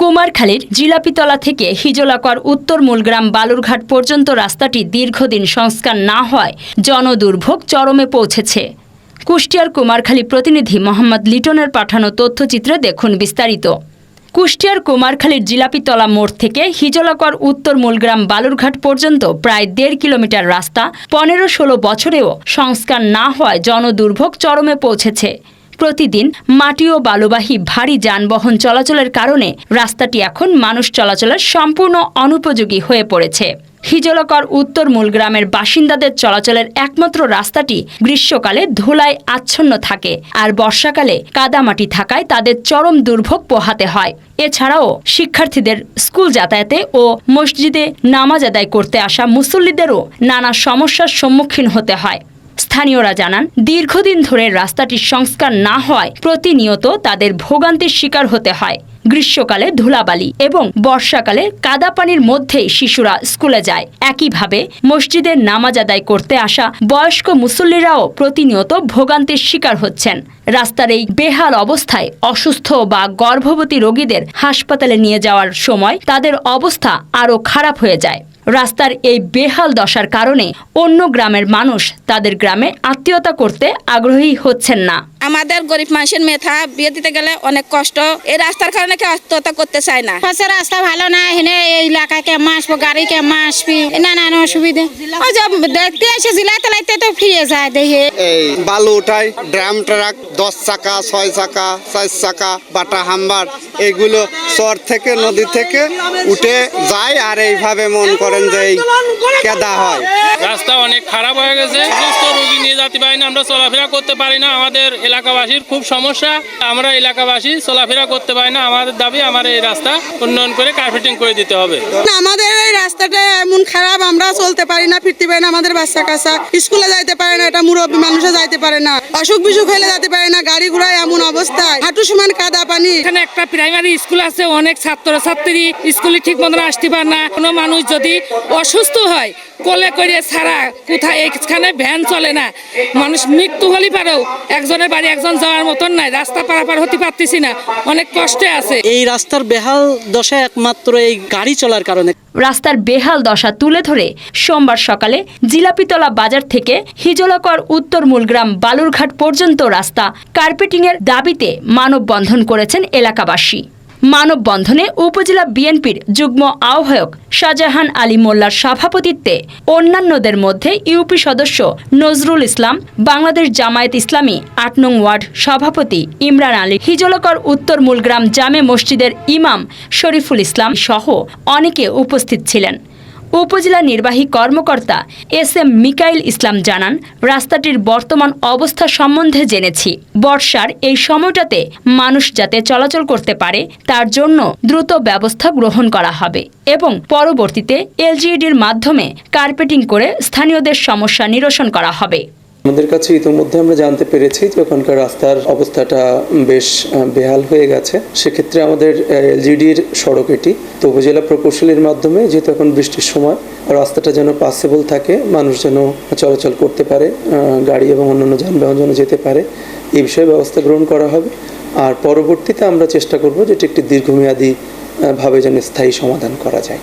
কুমারখালীর জিলাপিতলা থেকে হিজলাকর উত্তর মূলগ্রাম বালুরঘাট পর্যন্ত রাস্তাটি দীর্ঘদিন সংস্কার না হওয়ায় জনদুর্ভোগ চরমে পৌঁছেছে। কুষ্টিয়ার কুমারখালী প্রতিনিধি মোহাম্মদ লিটনের পাঠানো তথ্যচিত্রে দেখুন বিস্তারিত। কুষ্টিয়ার কুমারখালীর জিলাপিতলা মোড় থেকে হিজলাকর উত্তর মূলগ্রাম বালুরঘাট পর্যন্ত প্রায় দেড় কিলোমিটার রাস্তা পনেরো ষোলো বছরেও সংস্কার না হওয়ায় জনদুর্ভোগ চরমে পৌঁছেছে। প্রতিদিন মাটি ও বালুবাহী ভারী যানবাহন চলাচলের কারণে রাস্তাটি এখন মানুষ চলাচলের সম্পূর্ণ অনুপযোগী হয়ে পড়েছে। হিজলকর উত্তর মূলগ্রামের বাসিন্দাদের চলাচলের একমাত্র রাস্তাটি গ্রীষ্মকালে ধুলায় আচ্ছন্ন থাকে আর বর্ষাকালে কাদামাটি থাকায় তাদের চরম দুর্ভোগ পোহাতে হয়। এছাড়াও শিক্ষার্থীদের স্কুল যাতায়াতে ও মসজিদে নামাজ আদায় করতে আসা মুসল্লিদেরও নানা সমস্যার সম্মুখীন হতে হয়। স্থানীয়রা জানান, দীর্ঘদিন ধরে রাস্তাটির সংস্কার না হওয়ায় প্রতিনিয়ত তাদের ভোগান্তির শিকার হতে হয়। গ্রীষ্মকালে ধুলাবালি এবং বর্ষাকালে কাদা পানির মধ্যেই শিশুরা স্কুলে যায়। একইভাবে মসজিদের নামাজ আদায় করতে আসা বয়স্ক মুসল্লিরাও প্রতিনিয়ত ভোগান্তির শিকার হচ্ছেন। রাস্তার এই বেহাল অবস্থায় অসুস্থ বা গর্ভবতী রোগীদের হাসপাতালে নিয়ে যাওয়ার সময় তাদের অবস্থা আরও খারাপ হয়ে যায়। রাস্তার এই বেহাল দশার কারণে অন্য গ্রামের মানুষ তাদের গ্রামে আত্মীয়তা করতে আগ্রহী হচ্ছেন না। আমাদের গরিব মানুষের মেথা বিয়ে দিতে গেলে অনেক কষ্ট। এই রাস্তার কারণে কেউ আত্মহত্যা করতে চায় না। পাশে রাস্তা ভালো না হেনে এই এলাকায় কেমন আসব গাড়ি কেমন আসবি নানান অসুবিধা। ওই যে দেখতে এসে জিলাই তেলাইতে তো ফিরে যায় দেখে। এই বালু উঠাই ড্রাম ট্রাক দশ চাকা ছয় চাকা চার চাকা বাটা হাম্বার এগুলো চর থেকে নদী থেকে উঠে যায় আর এইভাবে মন করেন যে এই কেদা হয়। রাস্তা অনেক খারাপ হয়ে গেছে সুস্থ রোগী নিয়ে যেতে পারি না আমরা চলাফেরা করতে পারি না আমাদের এলাকাবাসীর খুব সমস্যা। আমরা এলাকাবাসী চলাফেরা করতে পারি না। আমাদের দাবি আমার এই রাস্তা উন্নয়ন করে কার্পেটিং করে দিতে হবে। আমাদের এই রাস্তাটা এমন খারাপ আমরা চলতে পারি না ফিরতে পারি না আমাদের বাচ্চা কাচ্চা স্কুলে যাইতে পারে না এটা মুরব্বী মানুষও যাইতে পারে না অসুখ বিসুখ হলে যেতে পারে না গাড়ি ঘোড়ায় এমন অবস্থায় হাঁটু সমান কাদা পানি। এখানে একটা প্রাইমারি স্কুল আছে অনেক ছাত্র ছাত্রী স্কুলে ঠিক মতন আসতে পারে না। কোনো মানুষ যদি অসুস্থ হয় কোলে করে ছাড়া কোথায় এখানে ভ্যান চলে না মানুষ মৃত্যু হলে পারেও একজনের বাড়ি একজন যাওয়ার মতন নাই রাস্তা পারাপার হতে পারতেছি না অনেক কষ্টে আছে। এই রাস্তার বেহাল দশা একমাত্র এই গাড়ি চলার কারণে। রাস্তার বেহাল দশা তুলে ধরে সোমবার সকালে জিলাপিতলা বাজার থেকে হিজলাকর উত্তর মূলগ্রাম বালুরঘাট পর্যন্ত রাস্তা কার্পেটিংয়ের দাবিতে মানববন্ধন করেছেন এলাকাবাসী। মানববন্ধনে উপজেলা বিএনপির যুগ্ম আহ্বায়ক শাহজাহান আলী মোল্লার সভাপতিত্বে অন্যান্যদের মধ্যে ইউপি সদস্য নজরুল ইসলাম, বাংলাদেশ জামায়াত ইসলামী আট নং ওয়ার্ড সভাপতি ইমরান আলী, হিজলকর উত্তর মূলগ্রাম জামে মসজিদের ইমাম শরীফুল ইসলাম সহ অনেকে উপস্থিত ছিলেন। উপজেলা নির্বাহী কর্মকর্তা এস এম মিকাইল ইসলাম জানান, রাস্তাটির বর্তমান অবস্থা সম্বন্ধে জেনেছি। বর্ষার এই সময়টাতে মানুষ যাতে চলাচল করতে পারে, তার জন্য দ্রুত ব্যবস্থা গ্রহণ করা হবে এবং পরবর্তীতে এলজিইডির মাধ্যমে কার্পেটিং করে স্থানীয়দের সমস্যা নিরসন করা হবে। আমাদের কাছে ইতিমধ্যে আমরা জানতে পেরেছি যে ওখানকার রাস্তার অবস্থাটা বেশ বেহাল হয়ে গেছে। সেক্ষেত্রে আমাদের এলজিডির সড়ক এটি। তো উপজেলা প্রকৌশলীর মাধ্যমে যেহেতু এখন বৃষ্টির সময়, রাস্তাটা যেন পাসেবল থাকে, মানুষ যেন চলাচল করতে পারে গাড়ি এবং অন্যান্য যানবাহন যেন যেতে পারে, এই বিষয়ে ব্যবস্থা গ্রহণ করা হবে। আর পরবর্তীতে আমরা চেষ্টা করব যেটি একটি দীর্ঘমেয়াদী ভাবে যেন স্থায়ী সমাধান করা যায়।